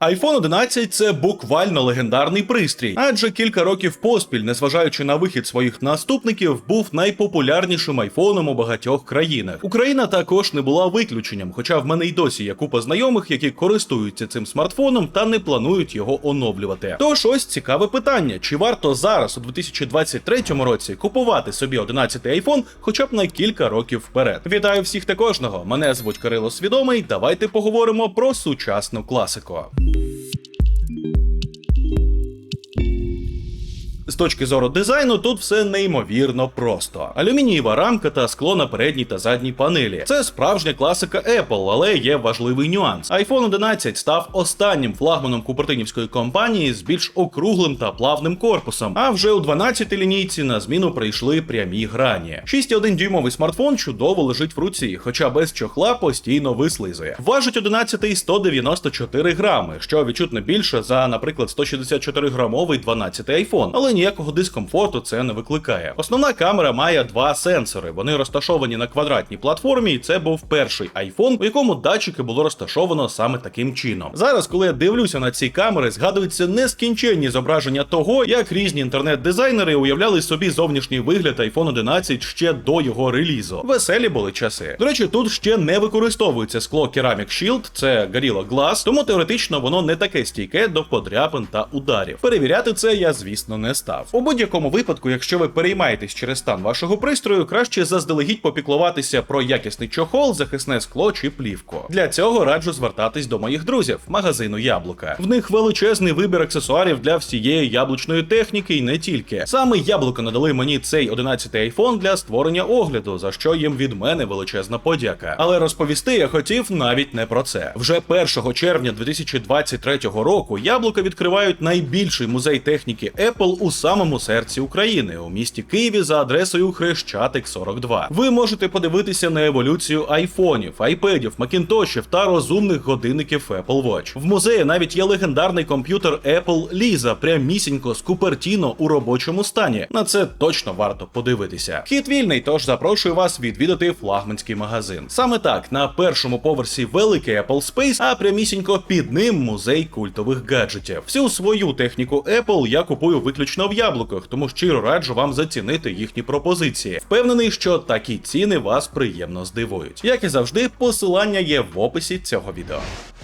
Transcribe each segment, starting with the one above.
iPhone 11 – це буквально легендарний пристрій, адже кілька років поспіль, незважаючи на вихід своїх наступників, був найпопулярнішим айфоном у багатьох країнах. Україна також не була виключенням, хоча в мене й досі є купа знайомих, які користуються цим смартфоном та не планують його оновлювати. Тож ось цікаве питання: чи варто зараз, у 2023 році, купувати собі 11 iPhone хоча б на кілька років вперед? Вітаю всіх та кожного! Мене звуть Кирило Свідомий. Давайте поговоримо про сучасну класику. Точки зору дизайну, тут все неймовірно просто. Алюмінієва рамка та скло на передній та задній панелі. Це справжня класика Apple, але є важливий нюанс. iPhone 11 став останнім флагманом купертинівської компанії з більш округлим та плавним корпусом. А вже у 12-й лінійці на зміну прийшли прямі грані. 6,1 дюймовий смартфон чудово лежить в руці, хоча без чохла постійно вислизує. Важить 11 194 грами, що відчутно більше за, наприклад, 164 грамовий 12 iPhone, але ніякого дискомфорту це не викликає. Основна камера має два сенсори. Вони розташовані на квадратній платформі, і це був перший iPhone, у якому датчики було розташовано саме таким чином. Зараз, коли я дивлюся на ці камери, згадуються нескінченні зображення того, як різні інтернет-дизайнери уявляли собі зовнішній вигляд iPhone 11 ще до його релізу. Веселі були часи. До речі, тут ще не використовується скло Ceramic Shield, це Gorilla Glass, тому теоретично воно не таке стійке до подряпин та ударів. Перевіряти це я, звісно, не став. У будь-якому випадку, якщо ви переймаєтесь через стан вашого пристрою, краще заздалегідь попіклуватися про якісний чохол, захисне скло чи плівку. Для цього раджу звертатись до моїх друзів магазину Яблука. В них величезний вибір аксесуарів для всієї яблучної техніки і не тільки. Саме яблука надали мені цей 11 iPhone для створення огляду, за що їм від мене величезна подяка. Але розповісти я хотів навіть не про це. Вже 1 червня 2023 року яблука відкривають найбільший музей техніки Apple у самому серці України у місті Києві за адресою Хрещатик 42. Ви можете подивитися на еволюцію айфонів, айпедів, макінтошів та розумних годинників Apple Watch. В музеї навіть є легендарний комп'ютер Apple Lisa, прямісінько з Купертіно у робочому стані. На це точно варто подивитися. Хід вільний, тож запрошую вас відвідати флагманський магазин. Саме так на першому поверсі великий Apple Space, а прямісінько під ним музей культових гаджетів. Всю свою техніку Apple я купую виключно в яблуках, тому щиро раджу вам зацінити їхні пропозиції. Впевнений, що такі ціни вас приємно здивують. Як і завжди, посилання є в описі цього відео.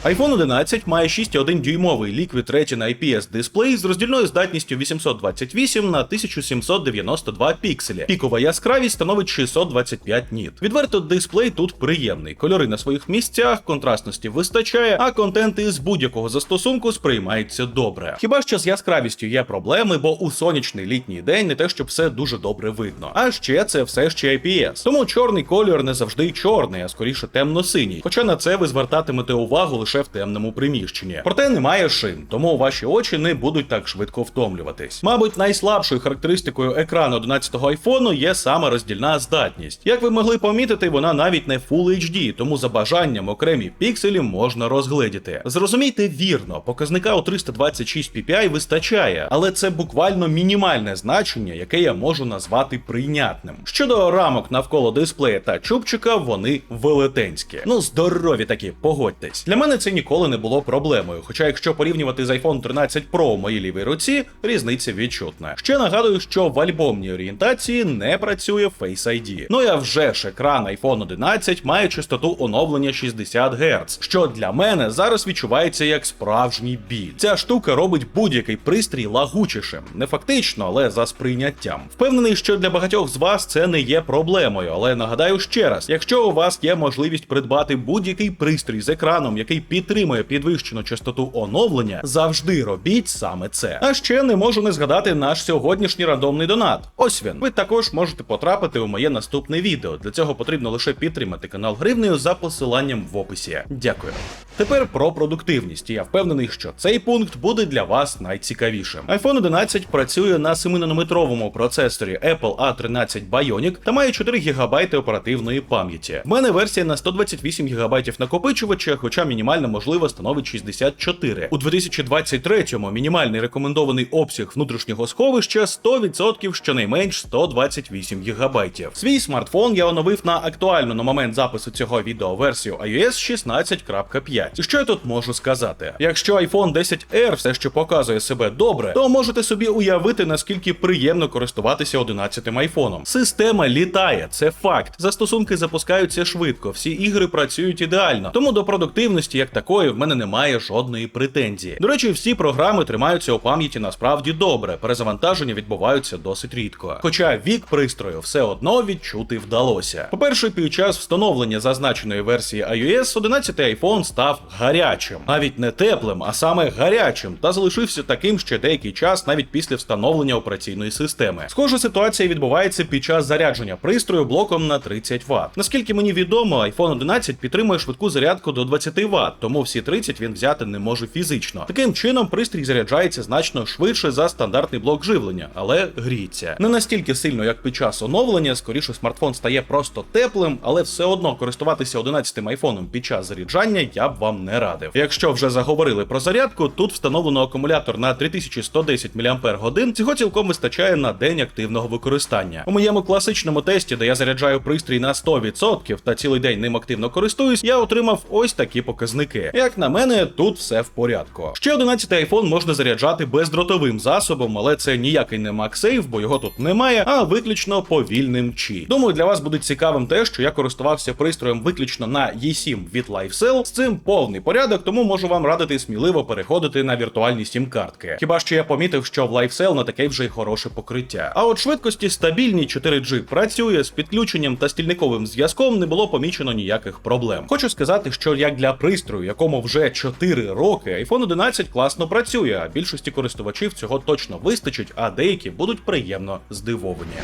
iPhone 11 має 6,1 дюймовий Liquid Retina IPS дисплей з роздільною здатністю 828 на 1792 пікселі. Пікова яскравість становить 625 ніт. Відверто дисплей тут приємний. Кольори на своїх місцях, контрастності вистачає, а контент із будь-якого застосунку сприймається добре. Хіба що з яскравістю є проблеми, бо у сонячний літній день не те, щоб все дуже добре видно. А ще це все ще IPS. Тому чорний кольор не завжди чорний, а скоріше темно-синій. Хоча на це ви звертатимете увагу лише в темному приміщенні. Проте немає шин, тому ваші очі не будуть так швидко втомлюватись. Мабуть, найслабшою характеристикою екрану 11-го айфону є саме роздільна здатність. Як ви могли помітити, вона навіть не Full HD, тому за бажанням окремі пікселі можна розгледіти. Зрозумійте вірно, показника у 326 ppi вистачає, але це буквально мінімальне значення, яке я можу назвати прийнятним. Щодо рамок навколо дисплея та чубчика, вони велетенські. Ну, здорові такі, погодьтесь. Для мене це ніколи не було проблемою. Хоча, якщо порівнювати з iPhone 13 Pro у моїй лівій руці, різниця відчутна. Ще нагадую, що в альбомній орієнтації не працює Face ID. Ну а вже ж екран iPhone 11 має частоту оновлення 60 Гц, що для мене зараз відчувається як справжній біль. Ця штука робить будь-який пристрій лагучішим. Не фактично, але за сприйняттям. Впевнений, що для багатьох з вас це не є проблемою, але нагадаю ще раз: якщо у вас є можливість придбати будь-який пристрій з екраном, який підтримує підвищену частоту оновлення, завжди робіть саме це. А ще не можу не згадати наш сьогоднішній рандомний донат. Ось він. Ви також можете потрапити у моє наступне відео. Для цього потрібно лише підтримати канал гривнею за посиланням в описі. Дякую. Тепер про продуктивність. Я впевнений, що цей пункт буде для вас найцікавішим. iPhone 11 працює на 7-нанометровому процесорі Apple A13 Bionic та має 4 ГБ оперативної пам'яті. В мене версія на 128 ГБ накопичувача, хоча мінімальна можлива становить 64. У 2023-му мінімальний рекомендований обсяг внутрішнього сховища 100% щонайменш 128 ГБ. Свій смартфон я оновив на актуальну на момент запису цього відео версію iOS 16.5. І що я тут можу сказати? Якщо iPhone 10R все ще показує себе добре, то можете собі уявити, наскільки приємно користуватися 11-м айфоном. Система літає, це факт. Застосунки запускаються швидко, всі ігри працюють ідеально. Тому до продуктивності як такої в мене немає жодної претензії. До речі, всі програми тримаються у пам'яті насправді добре. Перезавантаження відбуваються досить рідко. Хоча вік пристрою все одно відчути вдалося. По-перше, під час встановлення зазначеної версії iOS 11 iPhone став гарячим, навіть не теплим, а саме гарячим, та залишився таким ще деякий час навіть після встановлення операційної системи. Схожа ситуація відбувається під час зарядження пристрою блоком на 30 Вт. Наскільки мені відомо, iPhone 11 підтримує швидку зарядку до 20 Вт, тому всі 30 він взяти не може фізично. Таким чином, пристрій заряджається значно швидше за стандартний блок живлення, але гріється. Не настільки сильно, як під час оновлення, скоріше смартфон стає просто теплим, але все одно користуватися 11-м айфоном під час заряджання я б вам не радив. Якщо вже заговорили про зарядку, тут встановлено акумулятор на 3110 мАч, цього цілком вистачає на день активного використання. У моєму класичному тесті, де я заряджаю пристрій на 100% та цілий день ним активно користуюсь, я отримав ось такі показники. Як на мене, тут все в порядку. Ще 11 iPhone можна заряджати бездротовим засобом, але це ніякий не MagSafe, бо його тут немає, а виключно повільним Qi. Думаю, для вас буде цікавим те, що я користувався пристроєм виключно на E7 від LifeCell. З цим повний порядок, тому можу вам радити сміливо переходити на віртуальні сім-картки. Хіба що я помітив, що в LifeCell на таке вже й хороше покриття. А от швидкості стабільні 4G працює з підключенням та стільниковим зв'язком не було помічено ніяких проблем. Хочу сказати, що як для пристрою, якому вже 4 роки, iPhone 11 класно працює, а більшості користувачів цього точно вистачить, а деякі будуть приємно здивовані.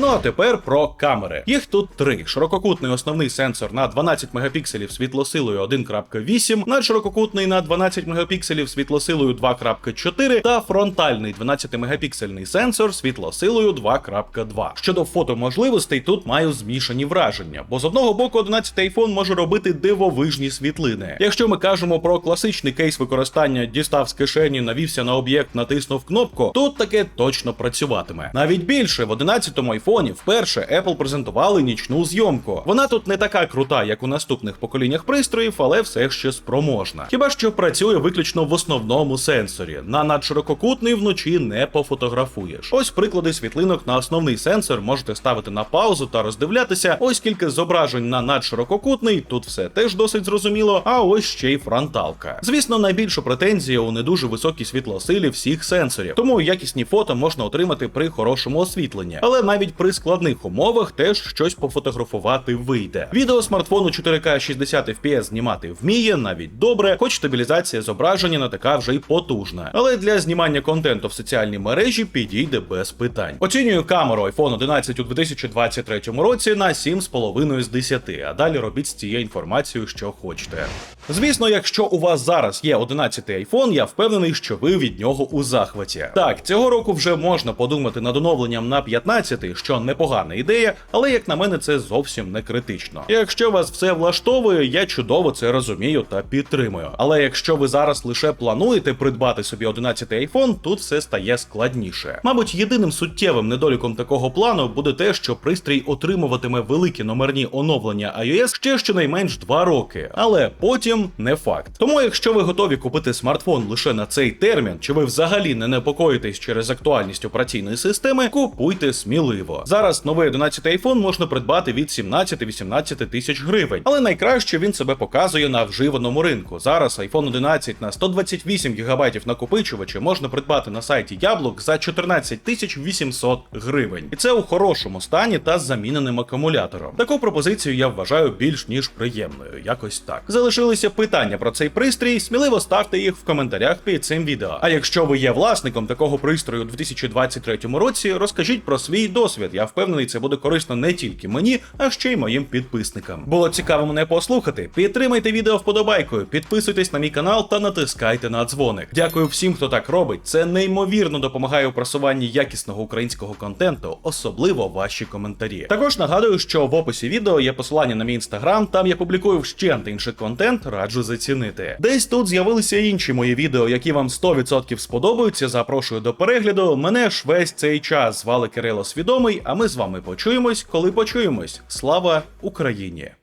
Ну а тепер про камери. Їх тут три: ширококутний основний сенсор на 12 мегапікселів світлосилою 1.8, надширококутний на 12 мегапікселів світлосилою 2.4 та фронтальний 12-мегапіксельний сенсор світлосилою 2.2. Щодо фотоможливостей, тут маю змішані враження, бо з одного боку 11 iPhone може робити дивовижні світлини. Якщо ми кажемо про класичний кейс використання, дістав з кишені, навівся на об'єкт, натиснув кнопку, тут таке точно працюватиме. Навіть більше в 11-му айфоні вперше Apple презентували нічну зйомку. Вона тут не така крута, як у наступних поколіннях пристроїв, але все ще спроможна. Хіба що працює виключно в основному сенсорі. На надширококутний вночі не пофотографуєш. Ось приклади світлинок на основний сенсор можете ставити на паузу та роздивлятися. Ось кілька зображень на надширококутний. Тут все теж досить зрозуміло. А ось ще й фронталка. Звісно, найбільша претензія у не дуже високій світлосилі всіх сенсорів, тому якісні фото можна отримати при хорошому освітленні, але навіть при складних умовах теж щось пофотографувати вийде. Відео смартфону 4К 60 FPS знімати вміє навіть добре, хоч стабілізація зображення не така вже й потужна. Але для знімання контенту в соціальній мережі підійде без питань. Оцінюю камеру iPhone 11 у 2023 році на 7,5 з 10, а далі робіть з цією інформацією, що хочете. Звісно, якщо у вас зараз є 11 iPhone, я впевнений, що ви від нього у захваті. Так, цього року вже можна подумати над оновленням на 15, що непогана ідея, але як на мене, це зовсім не критично. Якщо вас все влаштовує, я чудово це розумію та підтримую. Але якщо ви зараз лише плануєте придбати собі 11 iPhone, тут все стає складніше. Мабуть, єдиним суттєвим недоліком такого плану буде те, що пристрій отримуватиме великі номерні оновлення iOS ще щонайменш 2 роки, але потім не факт. Тому, якщо ви готові купити смартфон лише на цей термін, чи ви взагалі не непокоїтесь через актуальність операційної системи, купуйте сміливо. Зараз новий 11 iPhone можна придбати від 17-18 тисяч гривень, але найкраще він себе показує на вживаному ринку. Зараз iPhone 11 на 128 ГБ накопичувачі можна придбати на сайті Яблук за 14 тисяч 800 гривень, і це у хорошому стані та з заміненим акумулятором. Таку пропозицію я вважаю більш ніж приємною. Якось так. Залишилися питання про цей пристрій. Сміливо ставте їх в коментарях під цим відео. А якщо ви є власником такого пристрою у 2023 році, розкажіть про свій досвід досвід. Я впевнений, це буде корисно не тільки мені, а ще й моїм підписникам. Було цікаво мене послухати. Підтримайте відео вподобайкою, підписуйтесь на мій канал та натискайте на дзвоник. Дякую всім, хто так робить. Це неймовірно допомагає у просуванні якісного українського контенту, особливо ваші коментарі. Також нагадую, що в описі відео є посилання на мій інстаграм, там я публікую вщент інший контент, раджу зацінити. Десь тут з'явилися інші мої відео, які вам 100% сподобаються. Запрошую до перегляду. Мене ж весь цей час звали Кирило Свідомий відомий. А ми з вами почуємось, коли почуємось. Слава Україні!